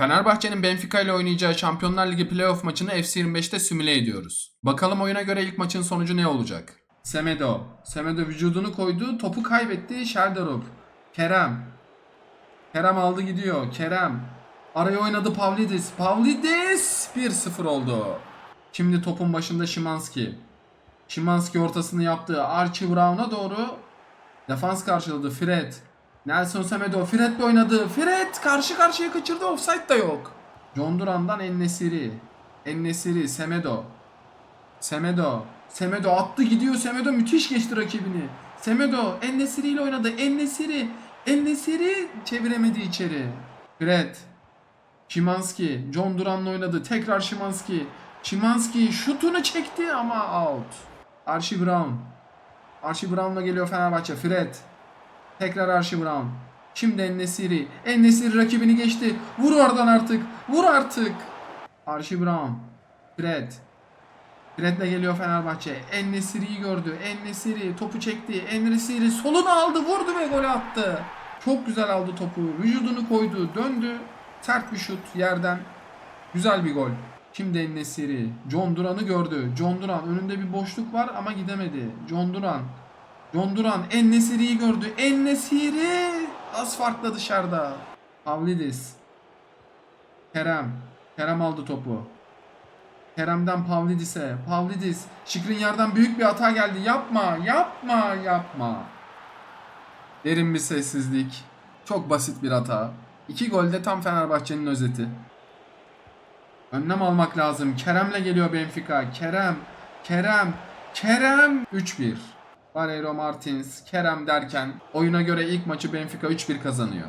Fenerbahçe'nin Benfica ile oynayacağı Şampiyonlar Ligi playoff maçını FC25'te simüle ediyoruz. Bakalım oyuna göre ilk maçın sonucu ne olacak? Semedo. Semedo vücudunu koydu. Topu kaybetti. Sherdarov. Kerem. Kerem aldı gidiyor. Kerem. Araya oynadı Pavlidis. Pavlidis 1-0 oldu. Şimdi topun başında Şimanski. Şimanski ortasını yaptı. Archie Brown'a doğru defans karşıladı. Fred. Nelson Semedo. Fred'le oynadı. Fred karşı karşıya kaçırdı. Offside da yok. John Duran'dan Ennesiri. Ennesiri. Semedo. Semedo. Semedo attı gidiyor. Semedo müthiş geçti rakibini. Semedo Ennesiri ile oynadı. Ennesiri. Ennesiri çeviremedi içeri. Fred. Şimanski. John Duran'la oynadı. Tekrar Şimanski. Şimanski şutunu çekti ama out. Archie Brown. Archie Brown'la geliyor Fenerbahçe. Fred. Tekrar Archie Brown. Şimdi Ennesiri. Ennesiri rakibini geçti. Vur oradan artık. Vur artık. Archie Brown. Fred. Fred'le geliyor Fenerbahçe. Ennesiri'yi gördü. Ennesiri topu çekti. Ennesiri solunu aldı, vurdu ve gol attı. Çok güzel aldı topu. Vücudunu koydu, döndü. Sert bir şut yerden. Güzel bir gol. Şimdi Ennesiri. John Duran'ı gördü. John Duran önünde bir boşluk var ama gidemedi. John Duran. John Duran Ennesiri'yi gördü. Ennesiri az farkla dışarıda. Pavlidis. Kerem. Kerem aldı topu. Kerem'den Pavlidis'e. Pavlidis. Şikrinyar'dan büyük bir hata geldi. Yapma, yapma, yapma. Derin bir sessizlik. Çok basit bir hata. İki golde tam Fenerbahçe'nin özeti. Önlem almak lazım. Kerem'le geliyor Benfica. Kerem, Kerem, Kerem. 3-1. Barreiro Martins, Kerem derken oyuna göre ilk maçı Benfica 3-1 kazanıyor.